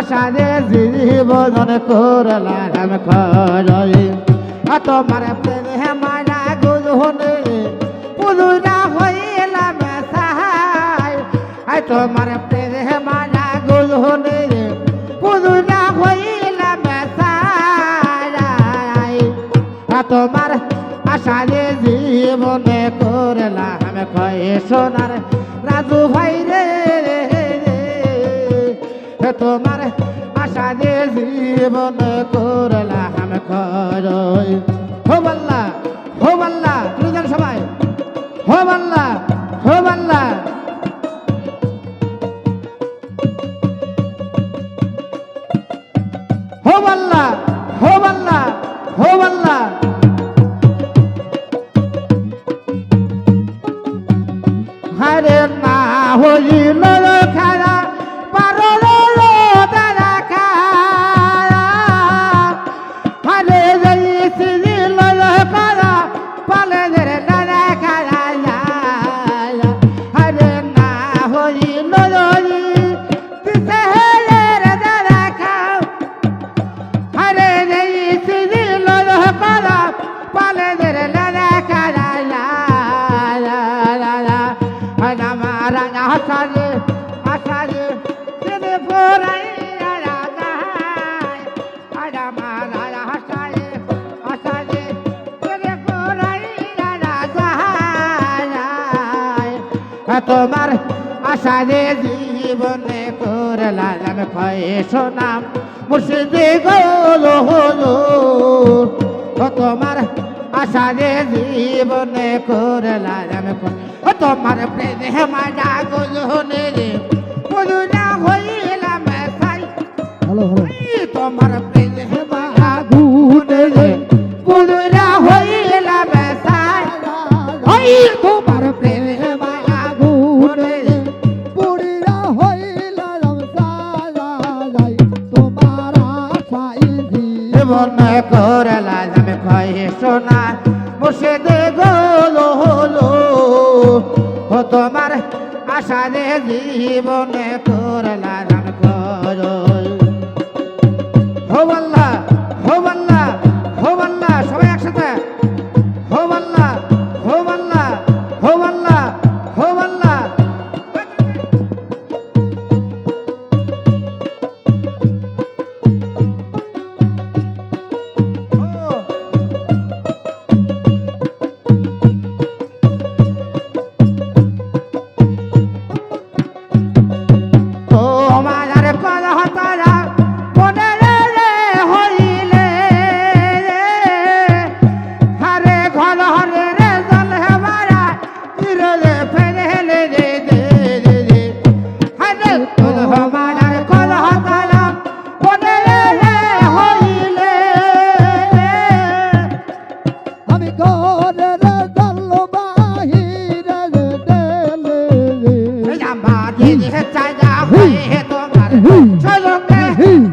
আশা যে জীবন করলাম খরই। তোমার প্রেমে মারা গুলহনে পুলুরা হইলাম সাহাই আই তোমার প্রেমে মারা গুলহনে পুলুরা হইলাম সাহাই তোমার যে জীবনে করলাম কয়ে সোনার রাজু ভাই রে তোমার আশা যে জীবন করলাম করই হো বাল্লা হো বাল্লা তুমি জান সবাই? হো বাল্লা মারা আসারে আসারে তিনি পড়াই আরা মারা আসারে আসারে তিনি পড়াই তোমার আশারে জীবনে করলাম ক্ষয় সোনাম, মুর্শিদে গলো হলো তোমার আশারে জীবনে করলাম ও তোমার প্রেমে মারা হলে রে হইলাম হ্যালো হ্যালো এই তোমার প্রেমে জীবনে তোর করই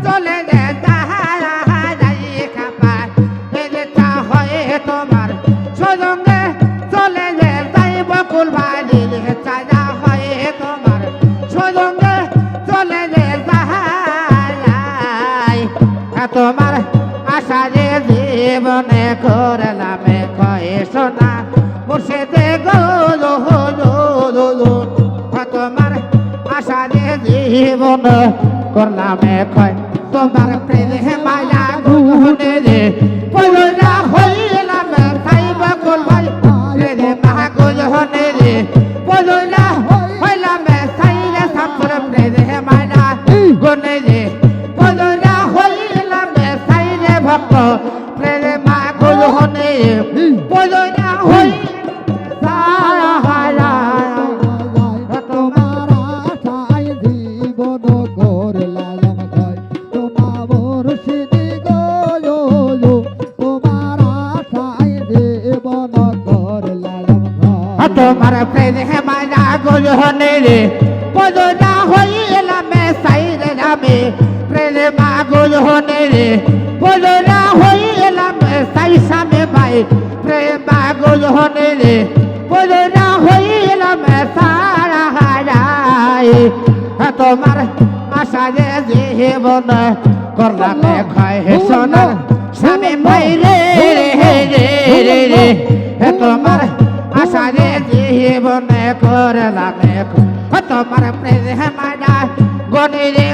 চলে যে তাহারা যাই খাবার হয়ে তোমার চলে যে যাই বকুল দিদি চাজা হয়ে তোমার চলে যে তাহারাই। তোমার আশা যে জীবনে করলাম কয়ে সোনা। গলো হলো হলো তোমার আশা যে জীবন করলাম ক্ষয় তোমার আমার প্রেম হেমানা গুজনে রে। পদনা হইলামে সাইরে নামে। প্রেমা গুজনে রে। পদনা হইলামে সাই সামে ভাই প্রেমা গুজনে রে। পদনা হইলামে সারা হারাই। তোমার আশারে যে হেবন করলামে খায় হে সোনা স্বামী ভাই রে রে রে রে। তোমার জীবনে করলাম তোমার প্রেম গণিরে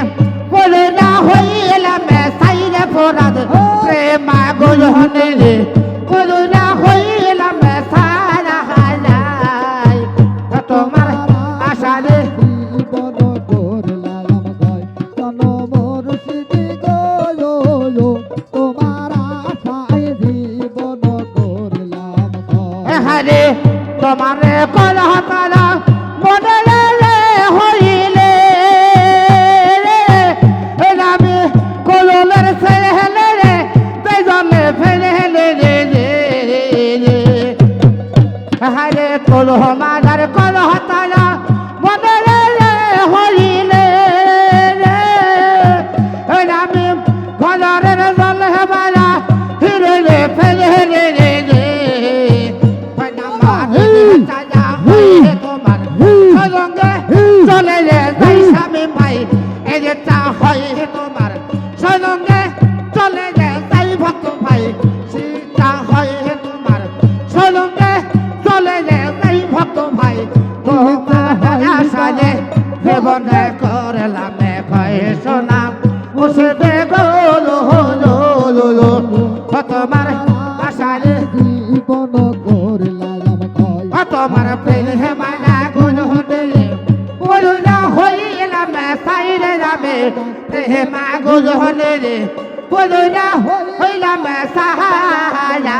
বলে না হইলাম সাইরে ফোরাদ প্রেম গোল হনিরে বলো না হইলাম সারা হাজার তোমার আশারে তোমার আশায় জীবন করলাম হরে তোমারে কলহ তালা হেমানা গুণ হলে পুরুনা হইলাম সাইরে রামে হেমা গুণ হলে রে পুরুনা হইলাম সাহায়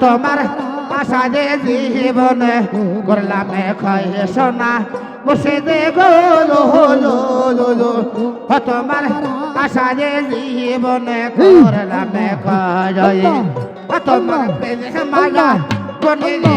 তোমার আসাদে জীবনে করলাম খয়ে সোনা বসে দে গোলো হলো লোলো তোমার আসাদে জীবনে করলাম খয়ে হ্যাঁ। তোমার মালা কোনে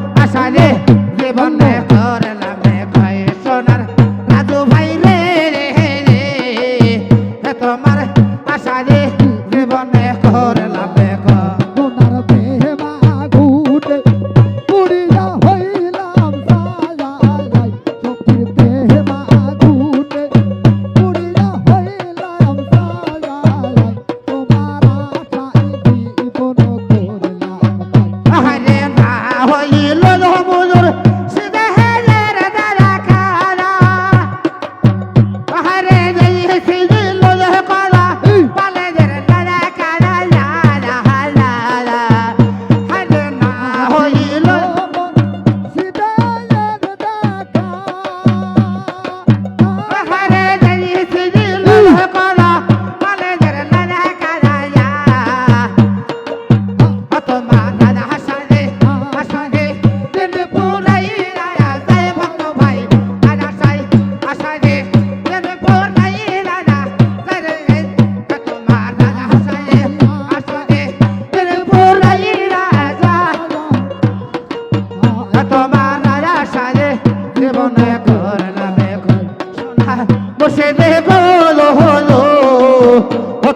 হলো হলো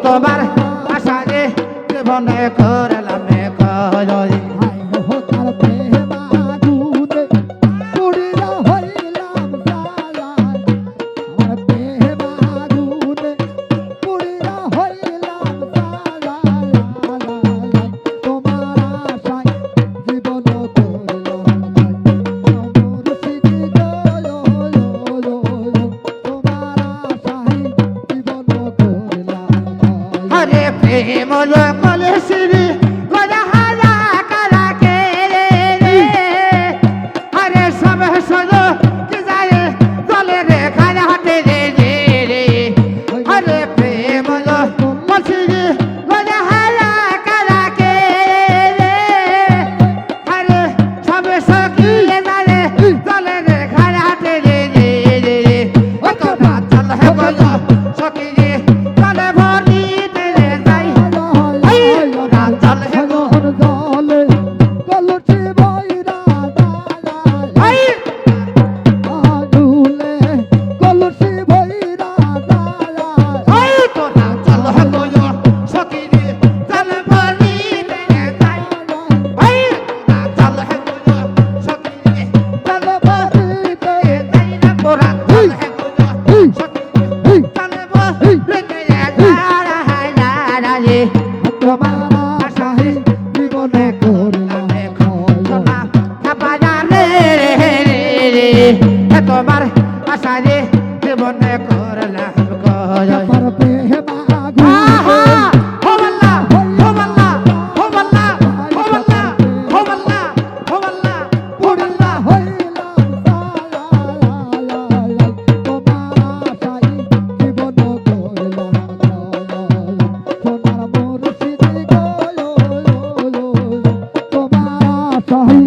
তোমার আশা রে জীবনে করে। চাই